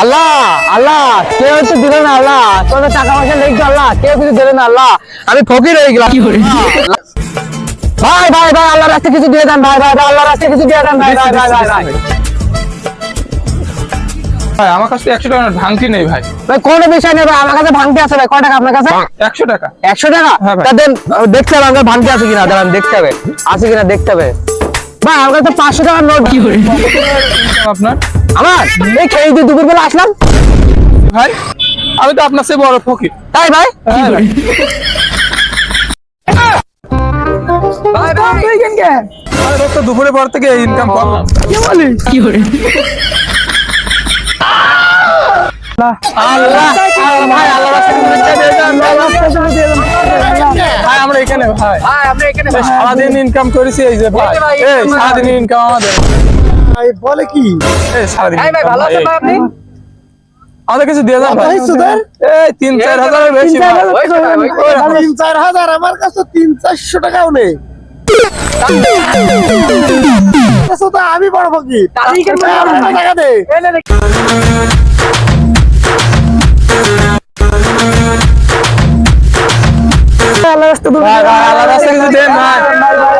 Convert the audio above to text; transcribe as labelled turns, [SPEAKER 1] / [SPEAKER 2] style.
[SPEAKER 1] আল্লাহ আল্লাহ কেউ তো দিল না আল্লাহ। তোদের টাকা পয়সা নেই আল্লাহ কেউ কিছু দিল না আল্লাহ। আমি ফকির হয়ে গেলাম। ভাই ভাই ভাই আল্লাহ রাস্তায় কিছু দিয়ে দেন ভাই ভাই ভাই আল্লাহ রাস্তায় কিছু দিয়ে দেন ভাই ভাই ভাই ভাই ভাই।
[SPEAKER 2] ভাই আমার কাছে একশো টাকা ভাঙতি নেই ভাই।
[SPEAKER 1] ভাই কোনো বিষয় নেই ভাই আমার কাছে ভাঙতে আছে ভাই। কয় টাকা আপনার কাছে?
[SPEAKER 2] একশো টাকা।
[SPEAKER 1] একশো টাকা?
[SPEAKER 2] হ্যাঁ
[SPEAKER 1] দেন দেখতে হবে আমার ভাঙতে আছে কিনা দাঁড়ান দেখতে হবে। আছে কিনা দেখতে হবে। ভাই আমার কাছে পাঁচশো টাকার নোট
[SPEAKER 2] ইনকাম আপনার
[SPEAKER 1] আমার এই খেয়ে দিয়ে দুপুর বেলা আসলাম
[SPEAKER 2] ভাই আমি তো আপনার চেয়ে বড় ফকির
[SPEAKER 1] তাই ভাই
[SPEAKER 2] হ্যাঁ,
[SPEAKER 1] কে
[SPEAKER 2] দুপুরে পর থেকে ইনকাম করলাম
[SPEAKER 1] কি বলিস আল্লাহ আল্লাহ, ভাই আল্লাহ
[SPEAKER 2] এখানে ভাই?
[SPEAKER 1] ভাই আমরা এখানে
[SPEAKER 2] সারাদিন ইনকাম করেছি এই যে ভাই।
[SPEAKER 1] এই
[SPEAKER 2] সারাদিন ইনকাম আমাদের।
[SPEAKER 3] ভাই বলে কি?
[SPEAKER 2] এই সারাদিন
[SPEAKER 1] ভাই ভালো আছেন ভাই আপনি?
[SPEAKER 2] কিছু দিয়ে যান ভাই
[SPEAKER 3] সুদার
[SPEAKER 2] এই 3 4 হাজারের বেশি
[SPEAKER 3] কাছে 3 400 টাকাও নেই। আমি বড়
[SPEAKER 1] কি?
[SPEAKER 3] টাকা দে।
[SPEAKER 1] आला असतं तुम्ही आला असतं